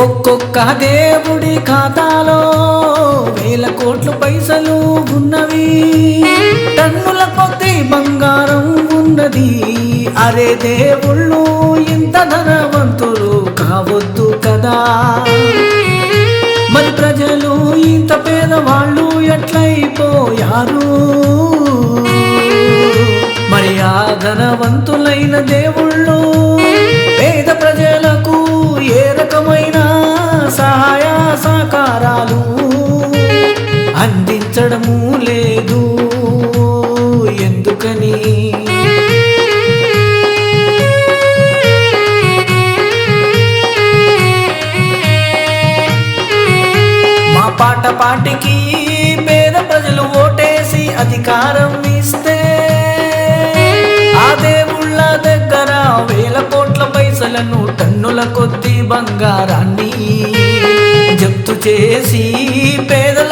ఒక్కొక్క దేవుడి ఖాతాలో వేల కోట్ల పైసలు ఉన్నవి. టన్నుల కొద్ది బంగారం ఉన్నది. అరే దేవుళ్ళు ఇంత ధనవంతులు కావద్దు కదా. మరి ప్రజలు ఇంత పేదవాళ్ళు ఎట్లయిపోయారు? మరి ఆ ధనవంతులైన దేవుళ్ళు ఎందుకని మా పాట పాటికి పేద ప్రజలు ఓటేసి అధికారం ఇస్తే ఆ దేవుళ్ళ దగ్గర వేల కోట్ల పైసలను టన్నుల కొద్ది బంగారాన్ని జప్తు చేసి పేదల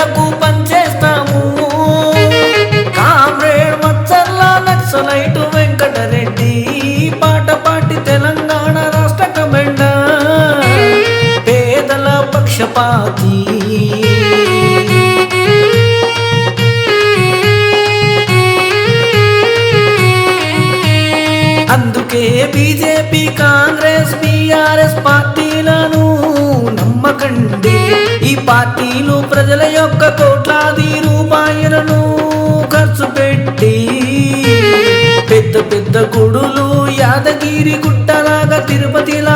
పక్షపాతి అందుకే బీజేపీ కాంగ్రెస్ బీఆర్ఎస్ పార్టీలను నమ్మకండి. ఈ పార్టీలు ప్రజల యొక్క కోట్లాది రూపాయలను ఖర్చు పెట్టి పెద్ద పెద్ద గుడులు యాదగిరి గుట్టలాగా తిరుపతిలా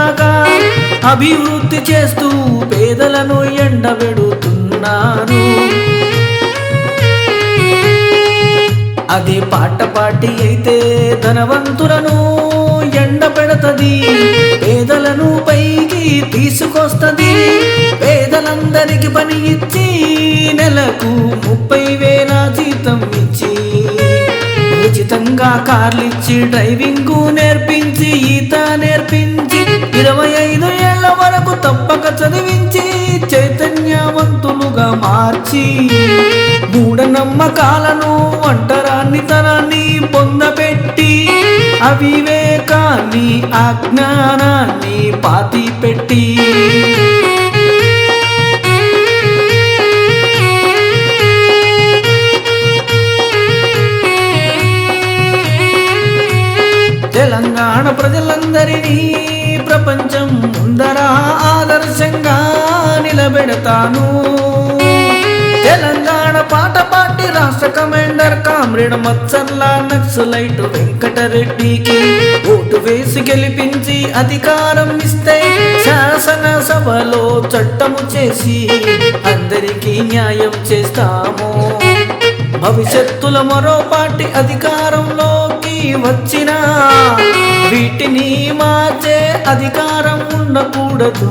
అభివృద్ధి చేస్తూ పేదలను ఎండబెడుతున్నారు అదే పాట పాటి అయితే ధనవంతులను ఎండ పెడతది పేదలను పైకి తీసుకొస్తది. పేదలందరికి పని ఇచ్చి నెలకు ముప్పై వేల జీతం ఇచ్చి ఉచితంగా కార్లిచ్చి డ్రైవింగ్ నేర్పించి ఈత నేర్పించి ఇరవై ఐదు తప్పక చదివించి చైతన్యవంతులుగా మార్చి మూఢనమ్మకాలను ఒంటరాన్నితనాన్ని పొందబెట్టి అవివేకాన్ని అజ్ఞానాన్ని పాతి పెట్టి తెలంగాణ ప్రజలందరినీ ప్రపంచం ముందరా పెడతాను తెలంగాణ పాట పాటి రాష్ట్ర కమాండర్ కామ్రేడ్ మత్సర్ల నక్సలైట్ వెంకటరెడ్డికి ఓటు వేసి గెలిపించి అధికారం ఇస్తే శాసన సభలో చట్టము చేసి అందరికీ న్యాయం చేస్తాము. భవిష్యత్తుల మరో పార్టీ అధికారంలోకి వచ్చిన వీటిని మార్చే అధికారం ఉండకూడదు.